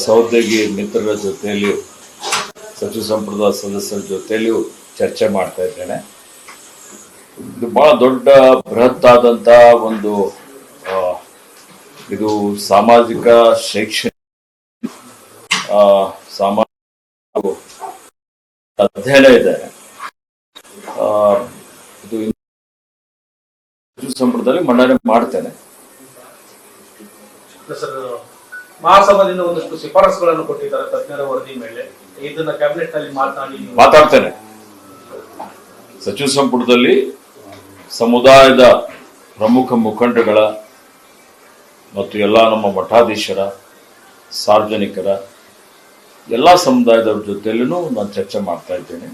ಸಹೋದ್ಯೋಗಿ ಮಿತ್ರರ ಜೊತೆಯಲ್ಲಿಯೂ, ಸಚಿವ ಸಂಪುಟದ ಸದಸ್ಯರ ಜೊತೆಯಲ್ಲಿಯೂ ಚರ್ಚೆ ಮಾಡ್ತಾ ಇದ್ದೇನೆ. ಇದು ಬಹಳ ದೊಡ್ಡ ಬೃಹತ್ ಆದಂತಹ ಒಂದು ಇದು ಸಾಮಾಜಿಕ ಶೈಕ್ಷಣಿಕ ಅಧ್ಯಯನ ಇದೆ. ಇದು ಸಚಿವ ಸಂಪುಟದಲ್ಲಿ ಮಂಡನೆ ಮಾಡ್ತೇನೆ. ಮಹಾಸಭಾದಿಂದ ಒಂದಷ್ಟು ಶಿಫಾರಸುಗಳನ್ನು ಕೊಟ್ಟಿದ್ದಾರೆ ತಜ್ಞರ ವರದಿ ಮೇಲೆ. ಇದನ್ನ ಕ್ಯಾಬಿನೆಟ್ನಲ್ಲಿ ಮಾತನಾಡಿ ಮಾತಾಡ್ತೇನೆ. ಸಚಿವ ಸಂಪುಟದಲ್ಲಿ ಸಮುದಾಯದ ಪ್ರಮುಖ ಮುಖಂಡಗಳ ಮತ್ತು ಎಲ್ಲ ನಮ್ಮ ಮಠಾಧೀಶರ, ಸಾರ್ವಜನಿಕರ, ಎಲ್ಲ ಸಮುದಾಯದವ್ರ ಜೊತೆಯಲ್ಲೂ ನಾನು ಚರ್ಚೆ ಮಾಡ್ತಾ ಇದ್ದೇನೆ.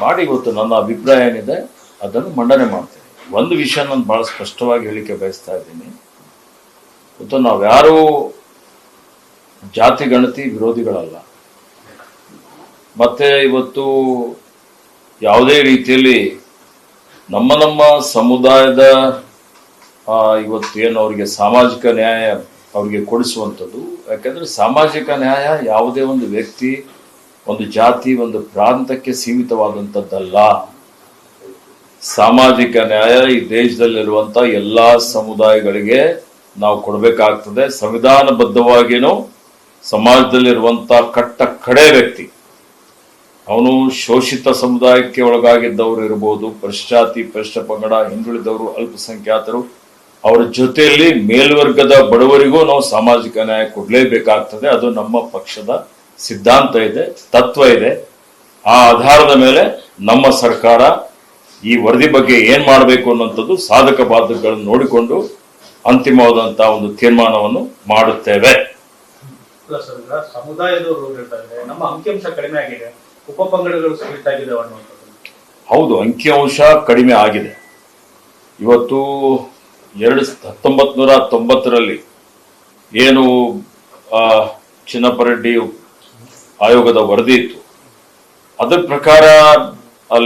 ಮಾಡಿ ಇವತ್ತು ನನ್ನ ಅಭಿಪ್ರಾಯ ಏನಿದೆ, ಅದನ್ನು ಮಂಡನೆ ಮಾಡ್ತೇನೆ. ಒಂದು ವಿಷಯ ನಾನು ಬಹಳ ಸ್ಪಷ್ಟವಾಗಿ ಹೇಳಿಕೆ ಬಯಸ್ತಾ ಇದ್ದೀನಿ. ಇವತ್ತು ನಾವ್ಯಾರೂ ಜಾತಿ ಗಣತಿ ವಿರೋಧಿಗಳಲ್ಲ. ಮತ್ತೆ ಇವತ್ತು ಯಾವುದೇ ರೀತಿಯಲ್ಲಿ ನಮ್ಮ ನಮ್ಮ ಸಮುದಾಯದ ಇವತ್ತು ಏನು ಅವರಿಗೆ ಸಾಮಾಜಿಕ ನ್ಯಾಯ ಅವರಿಗೆ ಕೊಡಿಸುವಂಥದ್ದು, ಯಾಕೆಂದರೆ ಸಾಮಾಜಿಕ ನ್ಯಾಯ ಯಾವುದೇ ಒಂದು ವ್ಯಕ್ತಿ, ಒಂದು ಜಾತಿ, ಒಂದು ಪ್ರಾಂತಕ್ಕೆ ಸೀಮಿತವಾದಂಥದ್ದಲ್ಲ. ಸಾಮಾಜಿಕ ನ್ಯಾಯ ಈ ದೇಶದಲ್ಲಿರುವಂಥ ಎಲ್ಲಾ ಸಮುದಾಯಗಳಿಗೆ ನಾವು ಕೊಡಬೇಕಾಗ್ತದೆ. ಸಂವಿಧಾನಬದ್ಧವಾಗಿನೂ ಸಮಾಜದಲ್ಲಿರುವಂತ ಕಟ್ಟ ಕಡೆ ವ್ಯಕ್ತಿ. ಅವನು ಶೋಷಿತ ಸಮುದಾಯಕ್ಕೆ ಒಳಗಾಗಿದ್ದವರು ಇರಬಹುದು ಪಶ್ಚಾತಿ ಪಶ್ಚ ಪಂಗಡ, ಹಿಂದುಳಿದವರು, ಅಲ್ಪಸಂಖ್ಯಾತರು, ಅವರ ಜೊತೆಯಲ್ಲಿ ಮೇಲ್ವರ್ಗದ ಬಡವರಿಗೂ ನಾವು ಸಾಮಾಜಿಕ ನ್ಯಾಯ ಕೊಡಲೇಬೇಕಾಗ್ತದೆ. ಅದು ನಮ್ಮ ಪಕ್ಷದ ಸಿದ್ಧಾಂತ ಇದೆ, ತತ್ವ ಇದೆ. ಆ ಆಧಾರದ ಮೇಲೆ ನಮ್ಮ ಸರ್ಕಾರ ಈ ವರದಿ ಬಗ್ಗೆ ಏನ್ ಮಾಡಬೇಕು ಅನ್ನುವಂಥದ್ದು ಸಾಧಕ ಬಾಧಕಗಳನ್ನು ನೋಡಿಕೊಂಡು ಅಂತಿಮವಾದಂತಹ ಒಂದು ತೀರ್ಮಾನವನ್ನು ಮಾಡುತ್ತೇವೆ. ಅಲ್ಲ ಅಂದ್ರೆ ಸಮುದಾಯದವರು ಇದ್ದಾರೆ. ನಮ್ಮ ಅಂಕಿಅಂಶ ಕಡಿಮೆ ಆಗಿದೆ. ಉಪಪಂಗಡಗಳು ಸ್ಪ್ಲಿಟ್ ಆಗಿದೆ ಅನ್ನುವಂಥದ್ದು ಹೌದು, ಅಂಕಿಅಂಶ ಕಡಿಮೆ ಆಗಿದೆ. ಇವತ್ತು ಎರಡು ಹತ್ತೊಂಬತ್ ನೂರ ತೊಂಬತ್ತರಲ್ಲಿ ಏನು ಚಿನ್ನಪ್ಪರೆಡ್ಡಿ ಆಯೋಗದ ವರದಿ ಇತ್ತು. ಅದರ ಪ್ರಕಾರ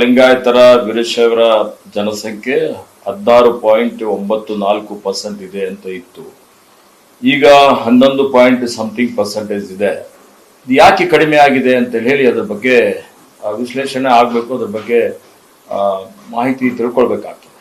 ಲಿಂಗಾಯತರ ವೀರಶೈವರ ಜನಸಂಖ್ಯೆ ಹದಿನಾರು ಪಾಯಿಂಟ್ ಒಂಬತ್ತು ನಾಲ್ಕು ಪರ್ಸೆಂಟ್ ಇದೆ ಅಂತ ಇತ್ತು. ಈಗ ಹನ್ನೊಂದು ಪಾಯಿಂಟ್ ಸಮಥಿಂಗ್ ಪರ್ಸೆಂಟೇಜ್ ಇದೆ. ಯಾಕೆ ಕಡಿಮೆ ಆಗಿದೆ ಅಂತ ಹೇಳಿ ಅದ್ರ ಬಗ್ಗೆ ವಿಶ್ಲೇಷಣೆ ಆಗಬೇಕು, ಅದ್ರ ಬಗ್ಗೆ ಮಾಹಿತಿ ತಿಳ್ಕೊಳ್ಬೇಕಾಗ್ತದೆ.